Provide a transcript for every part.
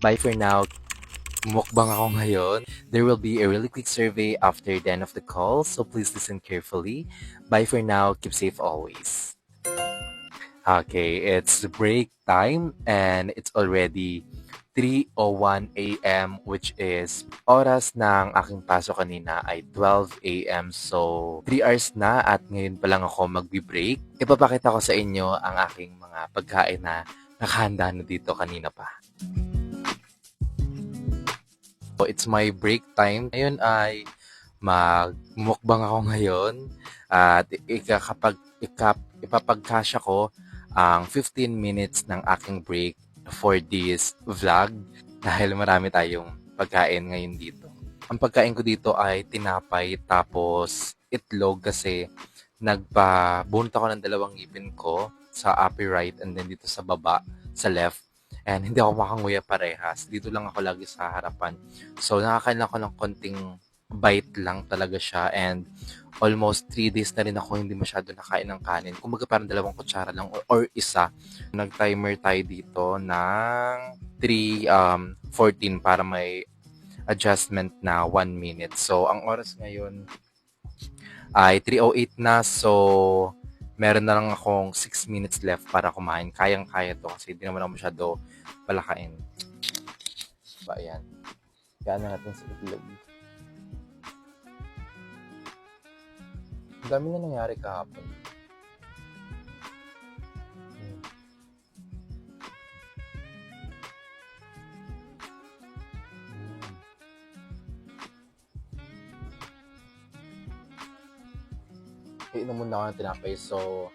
Bye for now. Mukbang ako ngayon. There will be a really quick survey after the end of the call, so please listen carefully. Bye for now. Keep safe always. Okay, it's break time and it's already 3.01 a.m. which is oras ng aking pasok kanina ay 12 a.m. So, 3 hours na at ngayon pa lang ako magbi-break. Ipapakita ko sa inyo ang aking mga pagkain na nakahanda na dito kanina pa. So, it's my break time. Ngayon ay magmukbang ako ngayon at ikakapag ikap, ipapagkasya ko ang 15 minutes ng aking break for this vlog dahil marami tayong pagkain ngayon dito. Ang pagkain ko dito ay tinapay tapos itlog kasi nagpa-bunot ako ng dalawang ngipin ko sa upper right and then dito sa baba, sa left. And hindi ako makanguya parehas. Dito lang ako lagi sa harapan. So nakakain lang ako ng konting bite lang talaga siya and almost 3 days na rin ako hindi masyado nakain ng kanin. Kumbaga parang dalawang kutsara lang or, or isa. Nag-timer tayo dito ng 3, um, 14 para may adjustment na 1 minute. So, ang oras ngayon ay 3.08 na. So, meron na lang akong 6 minutes left para kumain. Kayang-kaya to kasi hindi naman ako masyado palakain. Ba, yan. Kaya na natin sa itlog. Ang dami na nangyari kahapon. Iinom muna ako ng tinapay. So,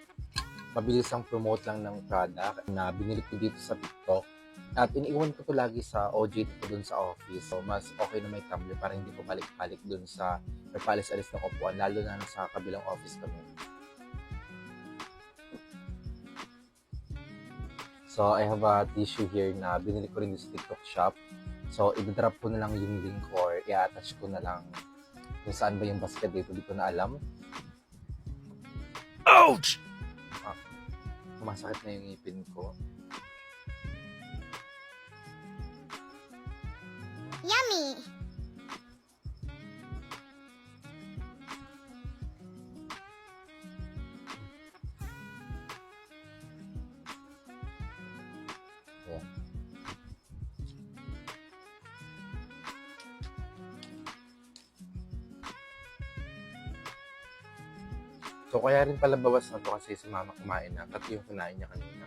mabilis ang promote lang ng product na binili ko dito sa TikTok. At iniiwan ko to lagi sa OJT ko dun sa office. So, mas okay na may tumbler para hindi ko balik-balik dun sa or palis-alis na kupuan, lalo na sa kabilang office kami. So, I have a tissue here na binili ko rin sa TikTok shop. So, i-drop ko na lang yung link or i-attach ko na lang kung saan ba yung basket dito. Di ko na alam. Ouch! Sumasakit na yung ngipin ko. Yummy! So, kaya rin pala bawas na to kasi si mama kumain na. Tatlo yung kinain niya kanina.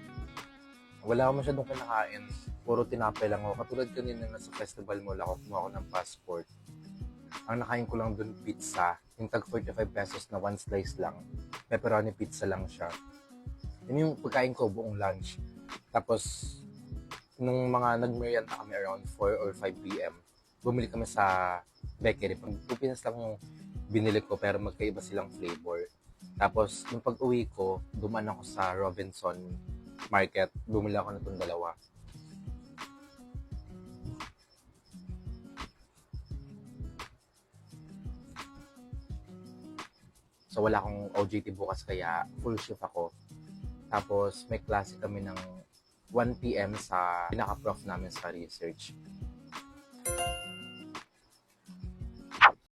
Wala ako masyadong kinakain. Puro tinapay lang ako. Katulad kanina na sa festival mall ako, kumuha ako ng passport. Ang nakain ko lang dun pizza. Yung tag 45 pesos na one slice lang. Pepperoni pizza lang siya. Yun yung pagkain ko buong lunch. Tapos, nung mga nag-merienda kami around 4 or 5 p.m., bumili kami sa bakery. Pagpupinas lang yung binili ko pero magkaiba silang flavor. Tapos, nung pag-uwi ko, dumaan ako sa Robinson Market. Bumili ako na itong dalawa. So, wala akong OJT bukas kaya full shift ako. Tapos, may klase kami ng 1 p.m. sa pinaka-prof namin sa research.